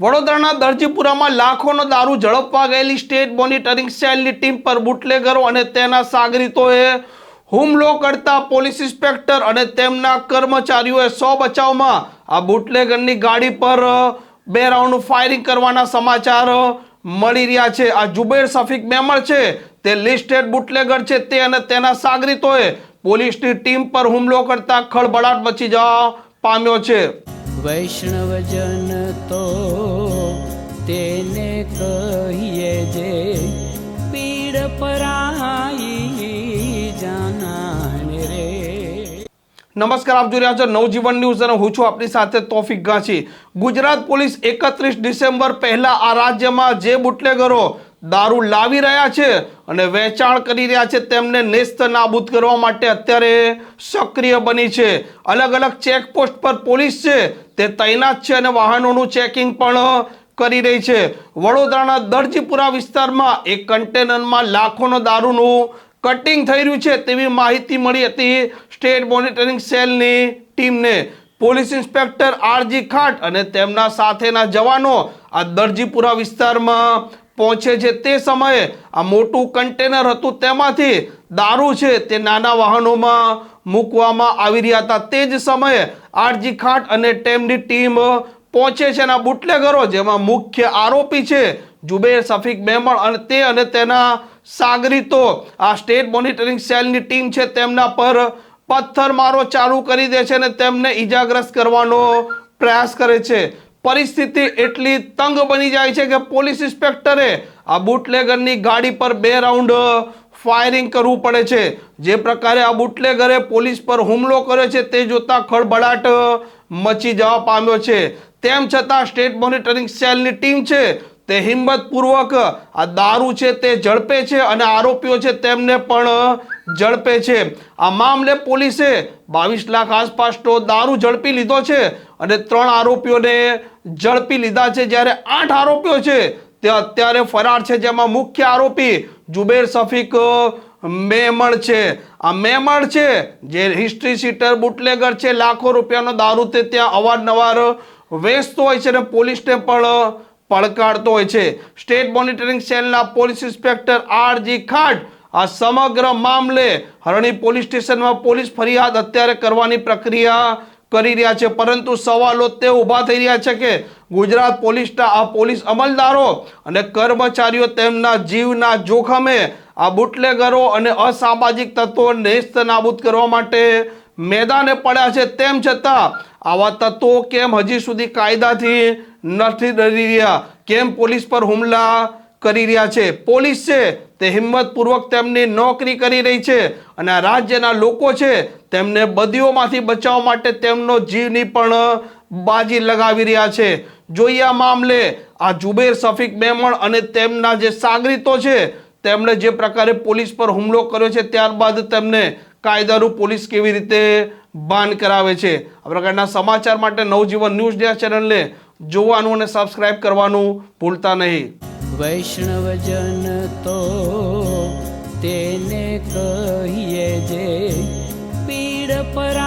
વડોદરાના દરજીપુરામાં લાખોનો દારૂ ઝડપવા ગયેલી સ્ટેટ મોનિટરિંગ સેલની ટીમ પર બુટલેગરો અને તેના સાગરીતોએ હુમલો કરતા પોલીસ ઇન્સ્પેક્ટર અને તેમના કર્મચારીઓએ સો બચાવમાં આ બુટલેગરની ગાડી પર બે રાઉન્ડ ફાયરિંગ કરવાના સમાચાર મળી રહ્યા છે. આ જુબેર સફીક મેમર છે, તે લિસ્ટેડ બુટલેગર છે તે અને તેના સાગરીતોએ પોલીસની ટીમ પર હુમલો કરતા ખળભળાટ મચી જવા પામ્યો છે. વૈષ્ણવજન તો તેને કહીએ જે પીડ પરાઈ જાનાને રે. નમસ્કાર, આપ જોઈ રહ્યા છો નવજીવન ન્યૂઝ અને હું છું આપની સાથે તોફિક ગાંચી ગુજરાત પોલીસ એકત્રીસ ડિસેમ્બર પહેલા આ રાજ્યમાં જે બુટલેગરો દારૂ લાવી રહ્યા છે અને વેચાણ કરી રહ્યા છે. તેમને નેસ્ત નાબૂદ કરવા માટે અત્યારે સક્રિય બની છે. અલગ અલગ ચેકપોસ્ટ પર પોલીસ છે. તે તૈનાત છે અને વાહનોનું ચેકિંગ પણ કરી રહી છે. વડોદરાના દરજીપુરા વિસ્તારમાં એક કન્ટેનરમાં લાખોનો દારૂનું કટિંગ થઈ રહ્યું છે તેવી માહિતી મળી હતી સ્ટેટ મોનિટરિંગ સેલની ટીમને. પોલીસ ઇન્સ્પેક્ટર આરજી ખાટ અને તેમના સાથેના જવાનો આ દરજીપુરા વિસ્તારમાં પહોંચે છે તે સમયે આ મોટું કન્ટેનર હતું તેમાંથી દારૂ છે તે નાના વાહનોમાં મૂકવામાં આવી રહ્યા હતા. તે જ સમયે આરજી ખાટ અને તેમની ટીમ પહોંચે છે અને આ બુટલેગરો, જેમાં મુખ્ય આરોપી છે જુબેર સફીક મેમણ અને તે અને તેના સાગરીતો આ સ્ટેટ મોનિટરિંગ સેલની ટીમ છે તેમના પર પથ્થરમારો ચાલુ કરી દે છે અને તેમને ઈજાગ્રસ્ત કરવાનો પ્રયાસ કરે છે. પરિસ્થિતિ એટલી તંગ બની જાય છે કે પોલીસ ઇન્સ્પેક્ટરે આ બુટલેગરની ગાડી પર બે રાઉન્ડ ફાયરિંગ કરવું પડે છે. જે પ્રકારે આ બુટલેગરે પોલીસ પર હુમલો કર્યો છે તે જોતા ખળભળાટ મચી જવા પામ્યો છે. તેમ છતાં સ્ટેટ મોનિટરિંગ સેલની ટીમ છે તે હિંમતપૂર્વક આ દારૂ છે તે ઝડપે છે અને આરોપીઓ છે તેમને પણ ઝડપે છે. આ મામલે પોલીસે બાવીસ લાખ આસપાસનો દારૂ ઝડપી લીધો છે અને ત્રણ આરોપીઓને ઝડપી લીધા છે. જ્યારે આઠ આરોપીઓ છે તે અત્યારે ફરાર છે. જેમાં મુખ્ય આરોપી જુબેર સફીક મેમણ છે. આ મેમણ છે જે હિસ્ટ્રી સીટર બુટલેગર છે. લાખો રૂપિયાનો દારૂ તે ત્યાં અવારનવાર વેચતો હોય છે અને પોલીસને પણ પડકારતો હોય છે. સ્ટેટ મોનિટરિંગ સેલના police inspector R G Khat. આ સમગ્ર મામલે હરણી પોલીસ સ્ટેશનમાં પોલીસ ફરિયાદ અત્યારે કરવાની પ્રક્રિયા કરી રહ્યા છે. પરંતુ સવાલો તે ઊભા થઈ રહ્યા છે કે ગુજરાત પોલીસના આ પોલીસ અમલદારો અને કર્મચારીઓ તેમના જીવના જોખમે આ બુટલેગરો અને અસામાજિક તત્વો નેસ્ત નાબૂદ કરવા માટે મેદાને પડ્યા છે. તેમ છતાં આવા તત્વો કેમ હજી સુધી કાયદાથી નથી ડરી રહ્યા. કેમ પોલીસ પર હુમલા કરી રહ્યા છે? પોલીસ છે. તે હિંમતપૂર્વક તેમની નોકરી કરી રહી છે અને આ રાજ્યના લોકો છે તેમને બદીઓમાંથી બચાવવા માટે તેમનો જીવની પણ બાજી લગાવી રહ્યા છે. જોઈએ આ મામલે આ જુબેર સફીક મેમણ અને તેમના જે સાગરીતો છે, તેમણે જે પ્રકારે પોલીસ પર હુમલો કર્યો છે ત્યારબાદ તેમને કાયદાનું પોલીસ કેવી રીતે બાન કરાવે છે? આ પ્રકારના સમાચાર માટે નવજીવન ન્યૂઝ ડે ચેનલને જોવાનું અને સબસ્ક્રાઇબ કરવાનું ભૂલતા નહીં. વૈષ્ણવજન તો તેને કહીએ જે પીડ પરાઈ